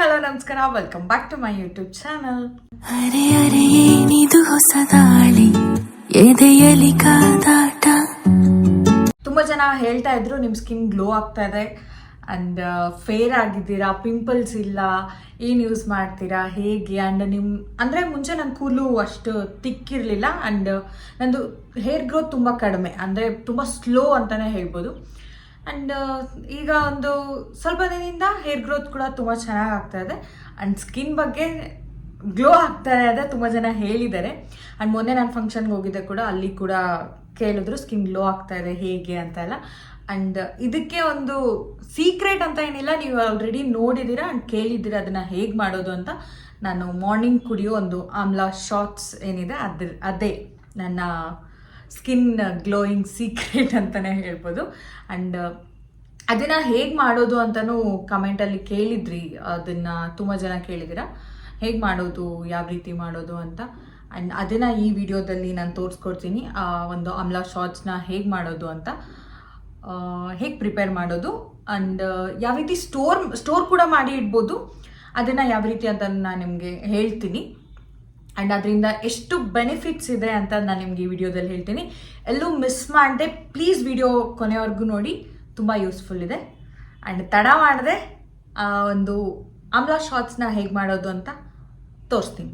Hello ನಮಸ್ಕಾರ. Welcome back to my YouTube channel ಅರೆ ಅರೆ ಏನಿದು ಹೊಸದಾಳಿ ಎದೆಯಲಿ ಕಾದಾಟ? ತುಂಬಾ ಜನ ಹೇಳ್ತಾ ಇದ್ರು ನಿಮ್ಮ ಸ್ಕಿನ್ ಗ್ಲೋ ಆಗ್ತಾ ಇದೆ. ಅಂಡ್ ಫೇರ್ ಆಗಿದ್ದೀರಾ? ಪಿಂಪಲ್ಸ್ ಇಲ್ಲ. ಏನು ಯೂಸ್ ಮಾಡ್ತೀರಾ? ಹೇಗೆ? ಆ್ಯಂಡ್ ನಿಮ್ಮ ಅಂದರೆ ಮುಂಚೆ ನನ್ನ ಕೂದಲು ಅಷ್ಟು ತಿಕ್ಕಿರಲಿಲ್ಲ ಆ್ಯಂಡ್ ನಂದು ಹೇರ್ ಗ್ರೋತ್ ತುಂಬ ಕಡಿಮೆ. ಅಂದರೆ ತುಂಬ ಸ್ಲೋ ಅಂತಲೇ ಹೇಳ್ಬೋದು. ಆ್ಯಂಡ್ ಈಗ ಒಂದು ಸ್ವಲ್ಪ ದಿನದಿಂದ ಹೇರ್ ಗ್ರೋತ್ ಕೂಡ ತುಂಬ ಚೆನ್ನಾಗಿ ಆಗ್ತಾ ಇದೆ. ಆ್ಯಂಡ್ ಸ್ಕಿನ್ ಬಗ್ಗೆ ಗ್ಲೋ ಆಗ್ತಾ ಇದೆ ತುಂಬ ಜನ ಹೇಳಿದ್ದಾರೆ. ಆ್ಯಂಡ್ ಮೊನ್ನೆ ನಾನು ಫಂಕ್ಷನ್ಗೆ ಹೋಗಿದ್ದೆ ಕೂಡ, ಅಲ್ಲಿ ಕೂಡ ಕೇಳಿದ್ರು ಸ್ಕಿನ್ ಗ್ಲೋ ಆಗ್ತಾ ಇದೆ, ಹೇಗೆ ಅಂತ ಎಲ್ಲ. ಆ್ಯಂಡ್ ಇದಕ್ಕೆ ಒಂದು ಸೀಕ್ರೆಟ್ ಅಂತ ಏನಿಲ್ಲ, ನೀವು ಆಲ್ರೆಡಿ ನೋಡಿದ್ದೀರಾ ಆ್ಯಂಡ್ ಕೇಳಿದ್ದೀರಾ ಅದನ್ನು ಹೇಗೆ ಮಾಡೋದು ಅಂತ. ನಾನು ಮಾರ್ನಿಂಗ್ ಕುಡಿಯೋ ಒಂದು ಆಮ್ಲಾ ಶಾರ್ಟ್ಸ್ ಏನಿದೆ ಅದ್ರ ಅದೇ ನನ್ನ ಸ್ಕಿನ್ ಗ್ಲೋಯಿಂಗ್ ಸೀಕ್ರೆಟ್ ಅಂತಲೇ ಹೇಳ್ಬೋದು. ಆ್ಯಂಡ್ ಅದನ್ನು ಹೇಗೆ ಮಾಡೋದು ಅಂತಲೂ ಕಮೆಂಟಲ್ಲಿ ಕೇಳಿದ್ರಿ. ಅದನ್ನು ತುಂಬ ಜನ ಕೇಳಿದಿರ ಹೇಗೆ ಮಾಡೋದು, ಯಾವ ರೀತಿ ಮಾಡೋದು ಅಂತ. ಆ್ಯಂಡ್ ಅದನ್ನು ಈ ವಿಡಿಯೋದಲ್ಲಿ ನಾನು ತೋರಿಸ್ಕೊಡ್ತೀನಿ. ಆ, ಒಂದು ಅಮ್ಲಾ ಶಾರ್ಟ್ಸ್ನ ಹೇಗೆ ಮಾಡೋದು ಅಂತ. ಹೇಗೆ ಪ್ರಿಪೇರ್ ಮಾಡೋದು. ಆ್ಯಂಡ್ ಯಾವ ರೀತಿ ಸ್ಟೋರ್ ಸ್ಟೋರ್ ಕೂಡ ಮಾಡಿ ಇಡ್ಬೋದು. ಅದನ್ನು ಯಾವ ರೀತಿ ಅಂತ ನಾನು ನಿಮಗೆ ಹೇಳ್ತೀನಿ. ಆ್ಯಂಡ್ ಅದರಿಂದ ಎಷ್ಟು ಬೆನಿಫಿಟ್ಸ್ ಇದೆ ಅಂತ ನಾನು ನಿಮಗೆ ಈ ವಿಡಿಯೋದಲ್ಲಿ ಹೇಳ್ತೀನಿ. ಎಲ್ಲೂ ಮಿಸ್ ಮಾಡದೆ ಪ್ಲೀಸ್ ವಿಡಿಯೋ ಕೊನೆವರೆಗೂ ನೋಡಿ. ತುಂಬ ಯೂಸ್ಫುಲ್ ಇದೆ. ಆ್ಯಂಡ್ ತಡ ಮಾಡದೆ ಒಂದು ಆಮ್ಲಾ ಶಾಟ್ಸ್ನ ಹೇಗೆ ಮಾಡೋದು ಅಂತ ತೋರಿಸ್ತೀನಿ.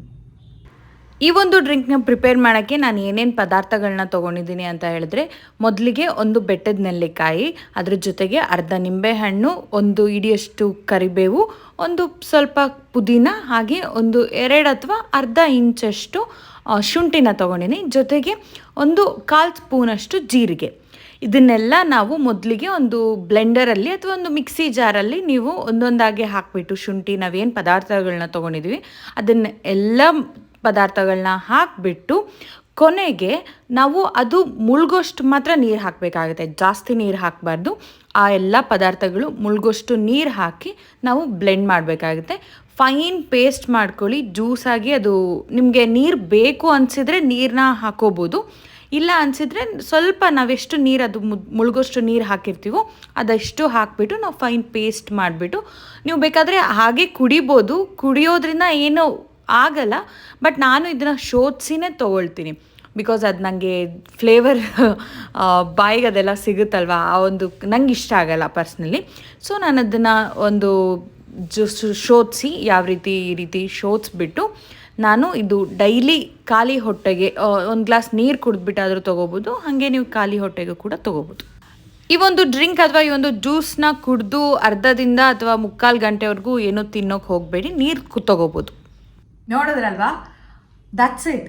ಈ ಒಂದು ಡ್ರಿಂಕ್ನ ಪ್ರಿಪೇರ್ ಮಾಡೋಕ್ಕೆ ನಾನು ಏನೇನು ಪದಾರ್ಥಗಳನ್ನ ತೊಗೊಂಡಿದ್ದೀನಿ ಅಂತ ಹೇಳಿದ್ರೆ, ಮೊದಲಿಗೆ ಒಂದು ಬೆಟ್ಟದ ನೆಲ್ಲಿಕಾಯಿ, ಅದ್ರ ಜೊತೆಗೆ ಅರ್ಧ ನಿಂಬೆಹಣ್ಣು, ಒಂದು ಇಡಿಯಷ್ಟು ಕರಿಬೇವು, ಒಂದು ಸ್ವಲ್ಪ ಪುದೀನ, ಹಾಗೆ ಒಂದು ಎರಡು ಅಥವಾ ಅರ್ಧ ಇಂಚಷ್ಟು ಶುಂಠಿನ ತೊಗೊಂಡಿನಿ. ಜೊತೆಗೆ ಒಂದು ಕಾಲು ಸ್ಪೂನಷ್ಟು ಜೀರಿಗೆ. ಇದನ್ನೆಲ್ಲ ನಾವು ಮೊದಲಿಗೆ ಒಂದು ಬ್ಲೆಂಡರಲ್ಲಿ ಅಥವಾ ಒಂದು ಮಿಕ್ಸಿ ಜಾರಲ್ಲಿ ನೀವು ಒಂದೊಂದಾಗಿ ಹಾಕಿಬಿಟ್ಟು, ಶುಂಠಿ ನಾವೇನು ಪದಾರ್ಥಗಳನ್ನ ತೊಗೊಂಡಿದ್ವಿ ಅದನ್ನ ಎಲ್ಲ ಪದಾರ್ಥಗಳನ್ನ ಹಾಕಿಬಿಟ್ಟು ಕೊನೆಗೆ ನಾವು ಅದು ಮುಳುಗೋಷ್ಟು ಮಾತ್ರ ನೀರು ಹಾಕಬೇಕಾಗುತ್ತೆ. ಜಾಸ್ತಿ ನೀರು ಹಾಕಬಾರ್ದು. ಆ ಎಲ್ಲ ಪದಾರ್ಥಗಳು ಮುಳುಗೋಷ್ಟು ನೀರು ಹಾಕಿ ನಾವು ಬ್ಲೆಂಡ್ ಮಾಡಬೇಕಾಗುತ್ತೆ. ಫೈನ್ ಪೇಸ್ಟ್ ಮಾಡ್ಕೊಳ್ಳಿ. ಜ್ಯೂಸಾಗಿ ಅದು ನಿಮಗೆ ನೀರು ಬೇಕು ಅನಿಸಿದ್ರೆ ನೀರನ್ನ ಹಾಕೋಬೋದು. ಇಲ್ಲ ಅನಿಸಿದ್ರೆ ಸ್ವಲ್ಪ ನಾವೆಷ್ಟು ನೀರು ಅದು ಮುಳುಗೋಷ್ಟು ನೀರು ಹಾಕಿರ್ತೀವೋ ಅದಷ್ಟು ಹಾಕಿಬಿಟ್ಟು ನಾವು ಫೈನ್ ಪೇಸ್ಟ್ ಮಾಡಿಬಿಟ್ಟು ನೀವು ಬೇಕಾದರೆ ಹಾಗೆ ಕುಡಿಬೋದು. ಕುಡಿಯೋದ್ರಿಂದ ಏನೂ ಆಗಲ್ಲ ಬಟ್ ನಾನು ಇದನ್ನು ಶೋಧಿಸಿನೇ ತೊಗೊಳ್ತೀನಿ. ಬಿಕಾಸ್ ಅದು ನನಗೆ ಫ್ಲೇವರ್ ಬಾಯಿಗೆ ಅದೆಲ್ಲ ಸಿಗುತ್ತಲ್ವ, ಆ ಒಂದು ನಂಗೆ ಇಷ್ಟ ಆಗಲ್ಲ ಪರ್ಸ್ನಲಿ ಸೊ ನಾನು ಅದನ್ನು ಒಂದು ಜ್ಯೂಸ್ ಶೋಧಿಸಿ ಯಾವ ರೀತಿ ಈ ರೀತಿ ಶೋಧಿಸ್ಬಿಟ್ಟು ನಾನು ಇದು ಡೈಲಿ ಖಾಲಿ ಹೊಟ್ಟೆಗೆ ಒಂದು ಗ್ಲಾಸ್ ನೀರು ಕುಡಿದ್ಬಿಟ್ಟಾದರೂ ತೊಗೋಬೋದು, ಹಾಗೆ ನೀವು ಖಾಲಿ ಹೊಟ್ಟೆಗೂ ಕೂಡ ತೊಗೋಬೋದು. ಈ ಒಂದು ಡ್ರಿಂಕ್ ಅಥವಾ ಈ ಒಂದು ಜ್ಯೂಸ್ನ ಕುಡಿದು ಅರ್ಧದಿಂದ ಅಥವಾ ಮುಕ್ಕಾಲು ಗಂಟೆವರೆಗೂ ಏನೂ ತಿನ್ನೋಕೆ ಹೋಗಬೇಡಿ, ನೀರು ತೊಗೋಬೋದು. ನೋಡಿದ್ರಲ್ವಾ? ದಟ್ಸ್ ಇಟ್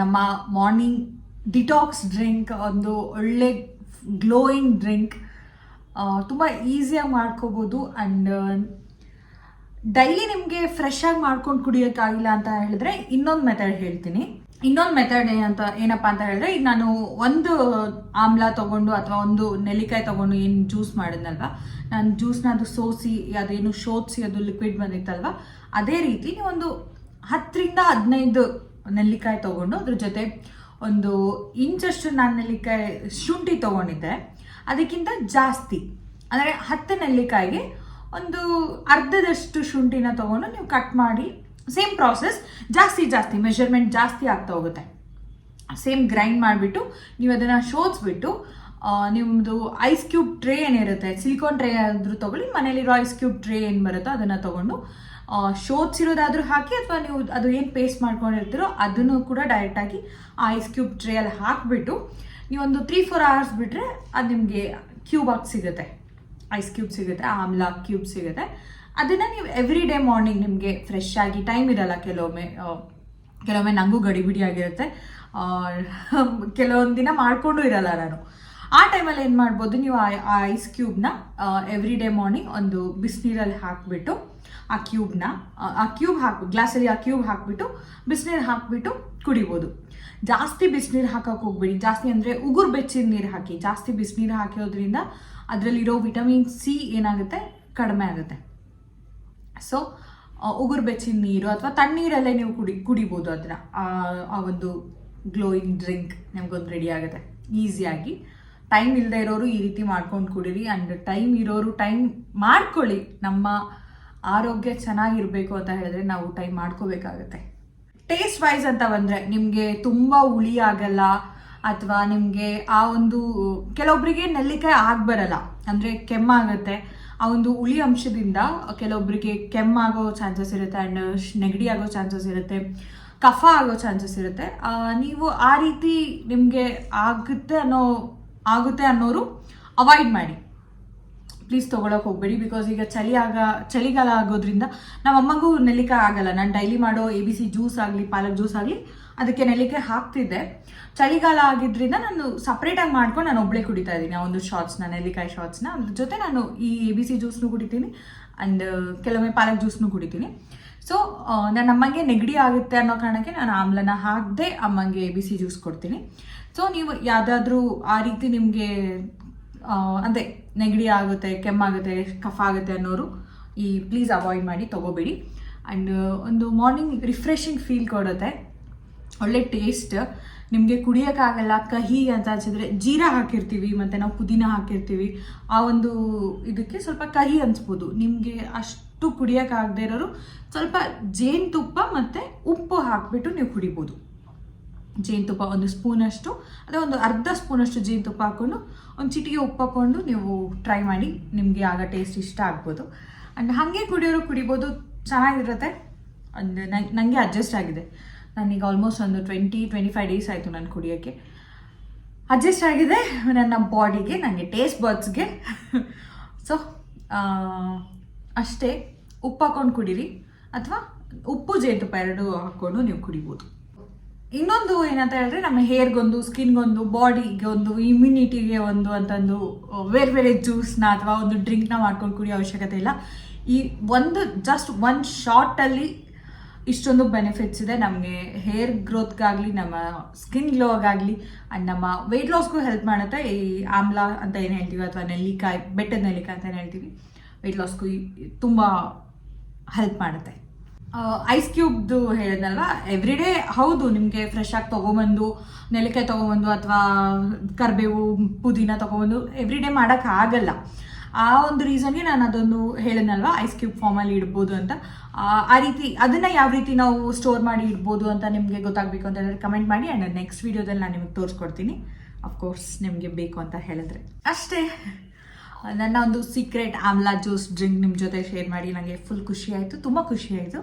ನಮ್ಮ ಮಾರ್ನಿಂಗ್ ಡಿಟಾಕ್ಸ್ ಡ್ರಿಂಕ್ ಒಂದು ಒಳ್ಳೆ ಗ್ಲೋಯಿಂಗ್ ಡ್ರಿಂಕ್ ತುಂಬ ಈಸಿಯಾಗಿ ಮಾಡ್ಕೋಬೋದು ಆ್ಯಂಡ್ ಡೈಲಿ ನಿಮಗೆ ಫ್ರೆಶ್ ಆಗಿ ಮಾಡ್ಕೊಂಡು ಕುಡಿಯೋಕ್ಕಾಗಿಲ್ಲ ಅಂತ ಹೇಳಿದ್ರೆ ಇನ್ನೊಂದು ಮೆಥಡ್ ಹೇಳ್ತೀನಿ. ಇನ್ನೊಂದು ಮೆಥಡ್ ಏನಂತ ಏನಪ್ಪ ಅಂತ ಹೇಳಿದ್ರೆ ಈಗ ನಾನು ಒಂದು ಆಮ್ಲ ತೊಗೊಂಡು ಅಥವಾ ಒಂದು ನೆಲ್ಲಿಕಾಯಿ ತೊಗೊಂಡು ಏನು ಜ್ಯೂಸ್ ಮಾಡಿದ್ನಲ್ವ? ನಾನು ಜ್ಯೂಸ್ನ ಅದು ಸೋಸಿ, ಅದೇನು ಶೋಧಿಸಿ ಅದು ಲಿಕ್ವಿಡ್ ಬಂದಿತ್ತಲ್ವ? ಅದೇ ರೀತಿ ನೀವೊಂದು ಹತ್ತರಿಂದ ಹದಿನೈದು ನೆಲ್ಲಿಕಾಯಿ ತೊಗೊಂಡು ಅದ್ರ ಜೊತೆ ಒಂದು ಇಂಚಷ್ಟು ನಾನು ನೆಲ್ಲಿಕಾಯಿ ಶುಂಠಿ ತೊಗೊಂಡಿದ್ದೆ. ಅದಕ್ಕಿಂತ ಜಾಸ್ತಿ, ಅಂದರೆ ಹತ್ತು ನೆಲ್ಲಿಕಾಯಿಗೆ ಒಂದು ಅರ್ಧದಷ್ಟು ಶುಂಠಿನ ತಗೊಂಡು ನೀವು ಕಟ್ ಮಾಡಿ ಸೇಮ್ ಪ್ರಾಸೆಸ್ ಜಾಸ್ತಿ ಜಾಸ್ತಿ ಮೆಷರ್ಮೆಂಟ್ ಜಾಸ್ತಿ ಆಗ್ತಾ ಹೋಗುತ್ತೆ. ಸೇಮ್ ಗ್ರೈಂಡ್ ಮಾಡಿಬಿಟ್ಟು ನೀವು ಅದನ್ನು ಶೋಧಿಸ್ಬಿಟ್ಟು ನಿಮ್ಮದು ಐಸ್ ಕ್ಯೂಬ್ ಟ್ರೇ ಏನಿರುತ್ತೆ ಸಿಲಿಕಾನ್ ಟ್ರೇ ಆದರೂ ತೊಗೊಳ್ಳಿ ಮನೇಲಿರೋ ಐಸ್ ಕ್ಯೂಬ್ ಟ್ರೇ ಏನು ಬರುತ್ತೋ ಅದನ್ನು ತೊಗೊಂಡು ಶೋಧಿಸಿರೋದಾದ್ರೂ ಹಾಕಿ ಅಥವಾ ನೀವು ಅದು ಏನು ಪೇಸ್ಟ್ ಮಾಡ್ಕೊಂಡಿರ್ತೀರೋ ಅದನ್ನು ಕೂಡ ಡೈರೆಕ್ಟಾಗಿ ಐಸ್ ಕ್ಯೂಬ್ ಟ್ರೇಯಲ್ಲಿ ಹಾಕಿಬಿಟ್ಟು ನೀವೊಂದು ತ್ರೀ ಫೋರ್ ಅವರ್ಸ್ ಬಿಟ್ಟರೆ ಅದು ನಿಮಗೆ ಕ್ಯೂಬ್ ಆಗಿ ಸಿಗುತ್ತೆ. ಐಸ್ ಕ್ಯೂಬ್ ಸಿಗುತ್ತೆ, ಆಮ್ಲ ಕ್ಯೂಬ್ ಸಿಗುತ್ತೆ. ಅದನ್ನು ನೀವು ಎವ್ರಿ ಡೇ ಮಾರ್ನಿಂಗ್ ನಿಮಗೆ ಫ್ರೆಶ್ ಆಗಿ ಟೈಮ್ ಇರಲ್ಲ. ಕೆಲವೊಮ್ಮೆ ಕೆಲವೊಮ್ಮೆ ನನಗೂ ಗಡಿಬಿಡಿ ಆಗಿರುತ್ತೆ. ಕೆಲವೊಂದು ದಿನ ಮಾಡಿಕೊಂಡು ಇರಲ್ಲ ನಾನು. ಆ ಟೈಮಲ್ಲಿ ಏನು ಮಾಡ್ಬೋದು, ನೀವು ಆ ಐಸ್ ಕ್ಯೂಬ್ನ ಎವ್ರಿ ಡೇ ಮಾರ್ನಿಂಗ್ ಒಂದು ಬಿಸಿನೀರಲ್ಲಿ ಹಾಕಿಬಿಟ್ಟು ಆ ಕ್ಯೂಬ್ನ, ಆ ಕ್ಯೂಬ್ ಹಾಕಿ ಗ್ಲಾಸಲ್ಲಿ ಆ ಕ್ಯೂಬ್ ಹಾಕಿಬಿಟ್ಟು ಬಿಸಿನೀರು ಹಾಕಿಬಿಟ್ಟು ಕುಡಿಬೋದು. ಜಾಸ್ತಿ ಬಿಸಿನೀರು ಹಾಕಕ್ಕೆ ಹೋಗ್ಬೇಡಿ. ಜಾಸ್ತಿ ಅಂದರೆ ಉಗುರು ಬೆಚ್ಚಿದ ನೀರು ಹಾಕಿ. ಜಾಸ್ತಿ ಬಿಸಿನೀರು ಹಾಕಿರೋದ್ರಿಂದ ಅದರಲ್ಲಿರೋ ವಿಟಮಿನ್ ಸಿ ಏನಾಗುತ್ತೆ? ಕಡಿಮೆ ಆಗುತ್ತೆ. ಸೊ ಉಗುರು ಬೆಚ್ಚಿನ ನೀರು ಅಥವಾ ತಣ್ಣೀರಲ್ಲೇ ನೀವು ಕುಡಿ, ಕುಡಿಬೋದು ಅದನ್ನ ಆ- ಆ ಒಂದು ಗ್ಲೋಯಿಂಗ್ ಡ್ರಿಂಕ್ ನಿಮ್ಗೊಂದು ರೆಡಿ ಆಗುತ್ತೆ. ಈಸಿಯಾಗಿ. ಟೈಮ್ ಇಲ್ಲದೆ ಇರೋರು ಈ ರೀತಿ ಮಾಡ್ಕೊಂಡು ಕುಡೀರಿ ಆ್ಯಂಡ್ ಟೈಮ್ ಇರೋರು ಟೈಮ್ ಮಾಡ್ಕೊಳ್ಳಿ. ನಮ್ಮ ಆರೋಗ್ಯ ಚೆನ್ನಾಗಿರಬೇಕು ಅಂತ ಹೇಳಿದ್ರೆ ನಾವು ಟೈಮ್ ಮಾಡ್ಕೋಬೇಕಾಗತ್ತೆ. ಟೇಸ್ಟ್ ವೈಸ್ ಅಂತ ಬಂದರೆ ನಿಮಗೆ ತುಂಬ ಹುಳಿ ಆಗಲ್ಲ ಅಥವಾ ನಿಮಗೆ ಆ ಒಂದು ಕೆಲವೊಬ್ಬರಿಗೆ ನೆಲ್ಲಿಕಾಯಿ ಆಗ್ಬರಲ್ಲ ಅಂದರೆ ಕೆಮ್ಮಾಗುತ್ತೆ ಆ ಒಂದು ಹುಳಿ ಅಂಶದಿಂದ ಕೆಲವೊಬ್ಬರಿಗೆ ಕೆಮ್ಮಾಗೋ ಚಾನ್ಸಸ್ ಇರುತ್ತೆ ಆ್ಯಂಡ್ ನೆಗಡಿ ಆಗೋ ಚಾನ್ಸಸ್ ಇರುತ್ತೆ. ಕಫ ಆಗೋ ಚಾನ್ಸಸ್ ಇರುತ್ತೆ. ನೀವು ಆ ರೀತಿ ನಿಮಗೆ ಆಗುತ್ತೆ ಅನ್ನೋ, ಆಗುತ್ತೆ ಅನ್ನೋರು ಅವಾಯ್ಡ್ ಮಾಡಿ. ಪ್ಲೀಸ್ ತೊಗೊಳಕ್ಕೆ ಹೋಗಬೇಡಿ ಬಿಕಾಸ್ ಈಗ ಚಳಿ ಆಗ, ಚಳಿಗಾಲ ಆಗೋದ್ರಿಂದ ನಮ್ಮ ಅಮ್ಮಗೂ ನೆಲ್ಲಿಕಾಯಿ ಆಗಲ್ಲ. ನಾನು ಡೈಲಿ ಮಾಡೋ ಎ ಬಿ ಸಿ ಜ್ಯೂಸ್ ಆಗಲಿ, ಪಾಲಕ್ ಜ್ಯೂಸ್ ಆಗಲಿ, ಅದಕ್ಕೆ ನೆಲ್ಲಿಕಾಯಿ ಹಾಕ್ತಿದ್ದೆ. ಚಳಿಗಾಲ ಆಗಿದ್ರಿಂದ ನಾನು ಸಪ್ರೇಟಾಗಿ ಮಾಡ್ಕೊಂಡು ನಾನು ಒಬ್ಬಳೇ ಕುಡಿತಾ ಇದ್ದೀನಿ. ಆ ಒಂದು ಶಾರ್ಟ್ಸ್ನ ನೆಲ್ಲಿಕಾಯಿ ಶಾರ್ಟ್ಸ್ನ ಅದ್ರ ಜೊತೆ ನಾನು ಈ ಎ ಬಿ ಸಿ ಜ್ಯೂಸ್ನು ಕುಡಿತೀನಿ ಆ್ಯಂಡ್ ಕೆಲವೊಮ್ಮೆ ಪಾಲಕ್ ಜ್ಯೂಸ್ನು ಕುಡಿತೀನಿ. ಸೊ ನನ್ನ ಅಮ್ಮಂಗೆ ನೆಗಡಿ ಆಗುತ್ತೆ ಅನ್ನೋ ಕಾರಣಕ್ಕೆ ನಾನು ಆಮ್ಲನ ಹಾಕದೆ ಅಮ್ಮಂಗೆ ಎ ಬಿ ಸಿ ಜ್ಯೂಸ್ ಕೊಡ್ತೀನಿ. ಸೊ ನೀವು ಯಾವುದಾದ್ರೂ ಆ ರೀತಿ ನಿಮಗೆ ಅಂದರೆ ನೆಗಡಿ ಆಗುತ್ತೆ, ಕೆಮ್ಮಾಗುತ್ತೆ ಕಫ ಆಗುತ್ತೆ ಅನ್ನೋರು ಈ ಪ್ಲೀಸ್ ಅವಾಯ್ಡ್ ಮಾಡಿ ತೊಗೋಬೇಡಿ. ಆ್ಯಂಡ್ ಒಂದು ಮಾರ್ನಿಂಗ್ ರಿಫ್ರೆಶಿಂಗ್ ಫೀಲ್ ಕೊಡುತ್ತೆ. ಒಳ್ಳೆ ಟೇಸ್ಟ್ ನಿಮಗೆ ಕುಡಿಯೋಕ್ಕಾಗಲ್ಲ, ಕಹಿ ಅಂತ ಅನ್ಸಿದ್ರೆ ಜೀರಾ ಹಾಕಿರ್ತೀವಿ, ಮತ್ತು ನಾವು ಪುದೀನ ಹಾಕಿರ್ತೀವಿ. ಆ ಒಂದು ಇದಕ್ಕೆ ಸ್ವಲ್ಪ ಕಹಿ ಅನಿಸ್ಬೋದು. ನಿಮಗೆ ಅಷ್ಟು ಕುಡಿಯೋಕ್ಕಾಗದೇ ಇರೋರು ಸ್ವಲ್ಪ ಜೇನುತುಪ್ಪ ಮತ್ತು ಉಪ್ಪು ಹಾಕಿಬಿಟ್ಟು ನೀವು ಕುಡಿಬೋದು. ಜೇನುತುಪ್ಪ ಒಂದು ಸ್ಪೂನಷ್ಟು, ಅದೇ ಒಂದು ಅರ್ಧ ಸ್ಪೂನಷ್ಟು ಜೇನುತುಪ್ಪ ಹಾಕ್ಕೊಂಡು ಒಂದು ಚಿಟಿಗೆ ಉಪ್ಪು ಹಾಕ್ಕೊಂಡು ನೀವು ಟ್ರೈ ಮಾಡಿ ನಿಮಗೆ ಆಗ ಟೇಸ್ಟ್ ಇಷ್ಟ ಆಗ್ಬೋದು. ಆ್ಯಂಡ್ ಹಾಗೆ ಕುಡಿಯೋರು ಕುಡಿಬೋದು, ಚೆನ್ನಾಗಿರುತ್ತೆ. ಅಂದರೆ ನಂಗೆ ನನಗೆ ಅಡ್ಜಸ್ಟ್ ಆಗಿದೆ. ನನಗೆ ಆಲ್ಮೋಸ್ಟ್ ಒಂದು ಟ್ವೆಂಟಿ ಟ್ವೆಂಟಿ ಫೈವ್ ಡೇಸ್ ಆಯಿತು ನಾನು ಕುಡಿಯೋಕ್ಕೆ. ಅಡ್ಜಸ್ಟ್ ಆಗಿದೆ ನನ್ನ ಬಾಡಿಗೆ ನನಗೆ ಟೇಸ್ಟ್ ಬರ್ಡ್ಸ್ಗೆ ಸೊ ಅಷ್ಟೇ. ಉಪ್ಪು ಹಾಕೊಂಡು ಕುಡೀರಿ. ಅಥವಾ ಉಪ್ಪು ಜೇನುತುಪ್ಪ ಎರಡು ಹಾಕ್ಕೊಂಡು ನೀವು ಕುಡಿಬೋದು. ಇನ್ನೊಂದು ಏನಂತ ಹೇಳಿದ್ರೆ ನಮ್ಮ ಹೇರ್ಗೊಂದು ಸ್ಕಿನ್ಗೊಂದು ಬಾಡಿಗೆ ಒಂದು ಇಮ್ಯುನಿಟಿಗೆ ಒಂದು ಅಂತಂದು ಬೇರೆ ಬೇರೆ ಜ್ಯೂಸ್ನ ಅಥವಾ ಒಂದು ಡ್ರಿಂಕ್ನ ಮಾಡ್ಕೊಂಡು ಕುಡಿಯೋ ಅವಶ್ಯಕತೆ ಇಲ್ಲ. ಈ ಒಂದು ಜಸ್ಟ್ ಒನ್ ಶಾರ್ಟಲ್ಲಿ ಇಷ್ಟೊಂದು ಬೆನಿಫಿಟ್ಸ್ ಇದೆ ನಮಗೆ. ಹೇರ್ ಗ್ರೋತ್ಗಾಗಲಿ ನಮ್ಮ ಸ್ಕಿನ್ ಗ್ಲೋಗಾಗಲಿ ಆ್ಯಂಡ್ ನಮ್ಮ ವೆಯ್ಟ್ ಲಾಸ್ಗೂ ಹೆಲ್ಪ್ ಮಾಡುತ್ತೆ. ಈ ಆಮ್ಲ ಅಂತ ಏನು ಹೇಳ್ತೀವಿ ಅಥವಾ ನೆಲ್ಲಿಕಾಯಿ, ಬೆಟ್ಟದ ನೆಲ್ಲಿಕಾಯಿ ಅಂತ ಏನು ಹೇಳ್ತೀವಿ ವೆಯ್ಟ್ ಲಾಸ್ಗೂ ತುಂಬ ಹೆಲ್ಪ್ ಮಾಡುತ್ತೆ. ಐಸ್ ಕ್ಯೂಬ್ದು ಹೇಳಿದ್ನಲ್ವ? ಎವ್ರಿ ಡೇ ಹೌದು ನಿಮಗೆ ಫ್ರೆಶ್ ಆಗಿ ತೊಗೊಂಬಂದು ನೆಲಕಾಯಿ ತೊಗೊಂಬಂದು ಅಥವಾ ಕರಿಬೇವು ಪುದೀನ ತೊಗೊಂಬಂದು ಎವ್ರಿ ಡೇ ಮಾಡೋಕ್ಕಾಗಲ್ಲ ಆ ಒಂದು ರೀಸನ್ಗೆ ನಾನು ಅದೊಂದು ಹೇಳಿದ್ನಲ್ವ? ಐಸ್ ಕ್ಯೂಬ್ ಫಾರ್ಮಲ್ಲಿ ಇಡ್ಬೋದು ಅಂತ. ಆ, ರೀತಿ ಅದನ್ನು ಯಾವ ರೀತಿ ನಾವು ಸ್ಟೋರ್ ಮಾಡಿ ಇಡ್ಬೋದು ಅಂತ ನಿಮಗೆ ಗೊತ್ತಾಗಬೇಕು ಅಂತ ಹೇಳಿದ್ರೆ ಕಮೆಂಟ್ ಮಾಡಿ. ಆ್ಯಂಡ್ ನೆಕ್ಸ್ಟ್ ವೀಡಿಯೋದಲ್ಲಿ ನಾನು ನಿಮಗೆ ತೋರಿಸ್ಕೊಡ್ತೀನಿ. ಅಫ್ಕೋರ್ಸ್ ನಿಮಗೆ ಬೇಕು ಅಂತ ಹೇಳಿದ್ರೆ. ಅಷ್ಟೇ. ನನ್ನ ಒಂದು ಸೀಕ್ರೆಟ್ ಆಮ್ಲಾ ಜ್ಯೂಸ್ ಡ್ರಿಂಕ್ ನಿಮ್ಮ ಜೊತೆ ಶೇರ್ ಮಾಡಿ ನನಗೆ ಫುಲ್ ಖುಷಿ ಆಯಿತು, ತುಂಬ ಖುಷಿ ಆಯಿತು.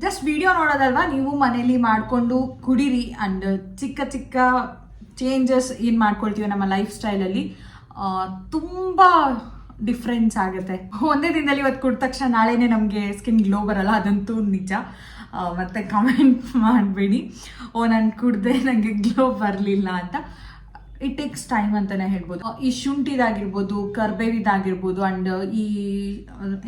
ಜಸ್ಟ್ ವಿಡಿಯೋ ನೋಡೋದಲ್ವಾ? ನೀವು ಮನೇಲಿ ಮಾಡಿಕೊಂಡು ಕುಡೀರಿ ಆ್ಯಂಡ್ ಚಿಕ್ಕ ಚಿಕ್ಕ ಚೇಂಜಸ್ ಏನು ಮಾಡ್ಕೊಳ್ತೀವಿ ನಮ್ಮ ಲೈಫ್ ಸ್ಟೈಲಲ್ಲಿ ತುಂಬ ಡಿಫ್ರೆನ್ಸ್ ಆಗುತ್ತೆ. ಒಂದೇ ದಿನದಲ್ಲಿ ಇವತ್ತು ಕುಡಿದ ತಕ್ಷಣ ನಾಳೆನೇ ನಮಗೆ ಸ್ಕಿನ್ ಗ್ಲೋ ಬರಲ್ಲ, ಅದಂತೂ ನಿಜ. ಮತ್ತೆ ಕಮೆಂಟ್ ಮಾಡಬೇಡಿ. ಓ, ನಾನು ಕುಡ್ದೆ ನನಗೆ ಗ್ಲೋ ಬರಲಿಲ್ಲ ಅಂತ. ಇಟ್ ಟೇಕ್ಸ್ ಟೈಮ್ ಅಂತಾನೆ ಹೇಳ್ಬೋದು. ಈ ಶುಂಠಿದಾಗಿರ್ಬೋದು, ಕರ್ಬೇವಿದಾಗಿರ್ಬೋದು ಅಂಡ್ ಈ,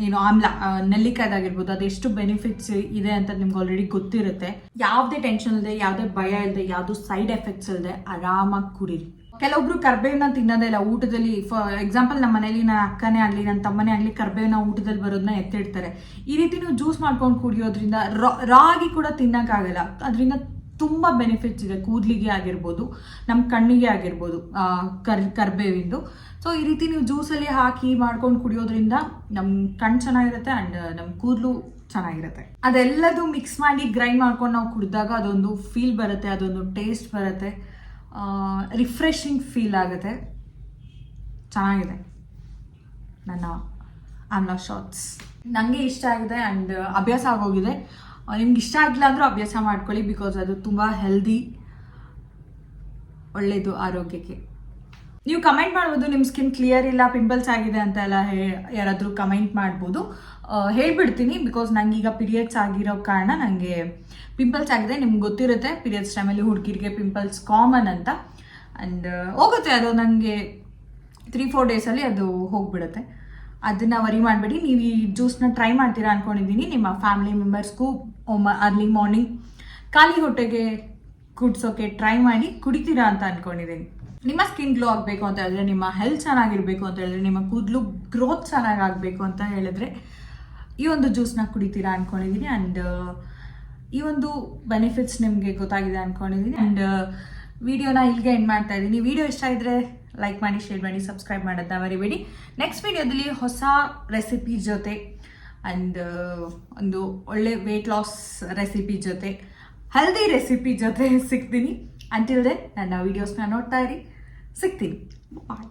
ಏನು ಆಮ್ಲ ನೆಲ್ಲಿಕಾಯ್ದಾಗಿರ್ಬೋದು ಅದೆಷ್ಟು ಬೆನಿಫಿಟ್ಸ್ ಇದೆ ಅಂತ ನಿಮ್ಗೆ ಆಲ್ರೆಡಿ ಗೊತ್ತಿರುತ್ತೆ. ಯಾವುದೇ ಟೆನ್ಷನ್ ಇಲ್ಲದೆ ಯಾವುದೇ ಭಯ ಇಲ್ಲದೆ ಯಾವುದು ಸೈಡ್ ಎಫೆಕ್ಟ್ಸ್ ಇಲ್ಲದೆ ಆರಾಮಾಗಿ ಕುಡೀರಿ. ಕೆಲವೊಬ್ರು ಕರ್ಬೇವಿನ ತಿನ್ನೋದೇ ಇಲ್ಲ, ಊಟದಲ್ಲಿ ಫಾರ್ ಎಕ್ಸಾಂಪಲ್ ನಮ್ಮ ಮನೇಲಿ ನನ್ನ ಅಕ್ಕನೇ ಆಗಲಿ ನನ್ನ ತಮ್ಮನೇ ಆಗಲಿ ಕರ್ಬೇವನ್ನ ಊಟದಲ್ಲಿ ಬರೋದನ್ನ ಎತ್ತಿಡ್ತಾರೆ. ಈ ರೀತಿ ನೀವು ಜ್ಯೂಸ್ ಮಾಡ್ಕೊಂಡು ಕುಡಿಯೋದ್ರಿಂದ ರಾಗಿ ಕೂಡ ತಿನ್ನೋಕ್ಕಾಗಲ್ಲ. ಅದರಿಂದ ತುಂಬ ಬೆನಿಫಿಟ್ಸ್ ಇದೆ. ಕೂದಲಿಗೆ ಆಗಿರ್ಬೋದು ನಮ್ಮ ಕಣ್ಣಿಗೆ ಆಗಿರ್ಬೋದು ಕರ್, ಕರ್ಬೇವಿಂದು. ಸೊ ಈ ರೀತಿ ನೀವು ಜ್ಯೂಸಲ್ಲಿ ಹಾಕಿ ಮಾಡ್ಕೊಂಡು ಕುಡಿಯೋದ್ರಿಂದ ನಮ್ಮ ಕಣ್ಣು ಚೆನ್ನಾಗಿರುತ್ತೆ ಆ್ಯಂಡ್ ನಮ್ಮ ಕೂದಲು ಚೆನ್ನಾಗಿರುತ್ತೆ. ಅದೆಲ್ಲದು ಮಿಕ್ಸ್ ಮಾಡಿ ಗ್ರೈಂಡ್ ಮಾಡ್ಕೊಂಡು ನಾವು ಕುಡಿದಾಗ ಅದೊಂದು ಫೀಲ್ ಬರುತ್ತೆ, ಅದೊಂದು ಟೇಸ್ಟ್ ಬರುತ್ತೆ. ರಿಫ್ರೆಶಿಂಗ್ ಫೀಲ್ ಆಗುತ್ತೆ. ಚೆನ್ನಾಗಿದೆ. ನನ್ನ ಆಮ್ಲಾ ಶಾರ್ಟ್ಸ್ ನನಗೆ ಇಷ್ಟ ಆಗಿದೆ ಆ್ಯಂಡ್ ಅಭ್ಯಾಸ ಆಗೋಗಿದೆ. ನಿಮ್ಗೆ ಇಷ್ಟ ಆಗಿಲ್ಲ ಅಂದರೂ ಅಭ್ಯಾಸ ಮಾಡ್ಕೊಳ್ಳಿ ಬಿಕಾಸ್ ಅದು ತುಂಬ ಹೆಲ್ದಿ ಒಳ್ಳೆಯದು ಆರೋಗ್ಯಕ್ಕೆ. ನೀವು ಕಮೆಂಟ್ ಮಾಡ್ಬೋದು ನಿಮ್ಮ ಸ್ಕಿನ್ ಕ್ಲಿಯರ್ ಇಲ್ಲ ಪಿಂಪಲ್ಸ್ ಆಗಿದೆ ಅಂತ ಎಲ್ಲ ಹೇ, ಯಾರಾದರೂ ಕಮೆಂಟ್ ಮಾಡ್ಬೋದು. ಹೇಳ್ಬಿಡ್ತೀನಿ ಬಿಕಾಸ್ ಈಗ ಪೀರಿಯಡ್ಸ್ ಆಗಿರೋ ಕಾರಣ ನನಗೆ ಪಿಂಪಲ್ಸ್ ಆಗಿದೆ. ನಿಮ್ಗೆ ಗೊತ್ತಿರುತ್ತೆ ಪೀರಿಯಡ್ಸ್ ಟೈಮಲ್ಲಿ ಹುಡುಗಿರಿಗೆ ಪಿಂಪಲ್ಸ್ ಕಾಮನ್ ಅಂತ. ಆ್ಯಂಡ್ ಹೋಗುತ್ತೆ ಅದು ನನಗೆ ತ್ರೀ ಫೋರ್ ಡೇಸಲ್ಲಿ ಅದು ಹೋಗ್ಬಿಡುತ್ತೆ. ಅದನ್ನು ವರಿ ಮಾಡಬೇಡಿ. ನೀವು ಈ ಜ್ಯೂಸ್ನ ಟ್ರೈ ಮಾಡ್ತೀರಾ ಅಂದ್ಕೊಂಡಿದ್ದೀನಿ ನಿಮ್ಮ ಫ್ಯಾಮಿಲಿ ಮೆಂಬರ್ಸ್ಗೂ ಅರ್ಲಿ ಮಾರ್ನಿಂಗ್ ಖಾಲಿ ಹೊಟ್ಟೆಗೆ ಕುಡ್ಸೋಕೆ ಟ್ರೈ ಮಾಡಿ ಕುಡಿತೀರಾ ಅಂತ ಅಂದ್ಕೊಂಡಿದ್ದೀನಿ ನಿಮ್ಮ ಸ್ಕಿನ್ ಗ್ಲೋ ಆಗಬೇಕು ಅಂತ ಹೇಳಿದ್ರೆ, ನಿಮ್ಮ ಹೆಲ್ತ್ ಚೆನ್ನಾಗಿರಬೇಕು ಅಂತ ಹೇಳಿದ್ರೆ, ನಿಮ್ಮ ಕೂದಲು ಗ್ರೋತ್ ಚೆನ್ನಾಗಿ ಆಗಬೇಕು ಅಂತ ಹೇಳಿದ್ರೆ ಈ ಒಂದು ಜ್ಯೂಸ್ನ ಕುಡಿತೀರಾ ಅಂದ್ಕೊಂಡಿದ್ದೀನಿ ಆ್ಯಂಡ್ ಈ ಒಂದು ಬೆನಿಫಿಟ್ಸ್ ನಿಮಗೆ ಗೊತ್ತಾಗಿದೆ ಅಂದ್ಕೊಂಡಿದ್ದೀನಿ ಆ್ಯಂಡ್ ವಿಡಿಯೋನ ಇಲ್ಲಿಗೆ ಎಂಡ್ ಮಾಡ್ತಾ ಇದ್ದೀನಿ. ವಿಡಿಯೋ ಇಷ್ಟ ಇದ್ದರೆ ಲೈಕ್ ಮಾಡಿ ಶೇರ್ ಮಾಡಿ ಸಬ್ಸ್ಕ್ರೈಬ್ ಮಾಡೋದನ್ನ ಮರಿಬೇಡಿ. ನೆಕ್ಸ್ಟ್ ವಿಡಿಯೋದಲ್ಲಿ ಹೊಸ ರೆಸಿಪಿ ಜೊತೆ ಆ್ಯಂಡ್ ಒಂದು ಒಳ್ಳೆ ವೆಯ್ಟ್ ಲಾಸ್ ರೆಸಿಪಿ ಜೊತೆ, ಹೆಲ್ದಿ ರೆಸಿಪಿ ಜೊತೆ ಸಿಗ್ತೀನಿ. ಅಂಟಿಲ್ ದೆನ್ ನನ್ನ ವೀಡಿಯೋಸ್ನ ನೋಡ್ತಾ ಇರಿ. ಸಿಗ್ತೀನಿ. ಬಾಯ್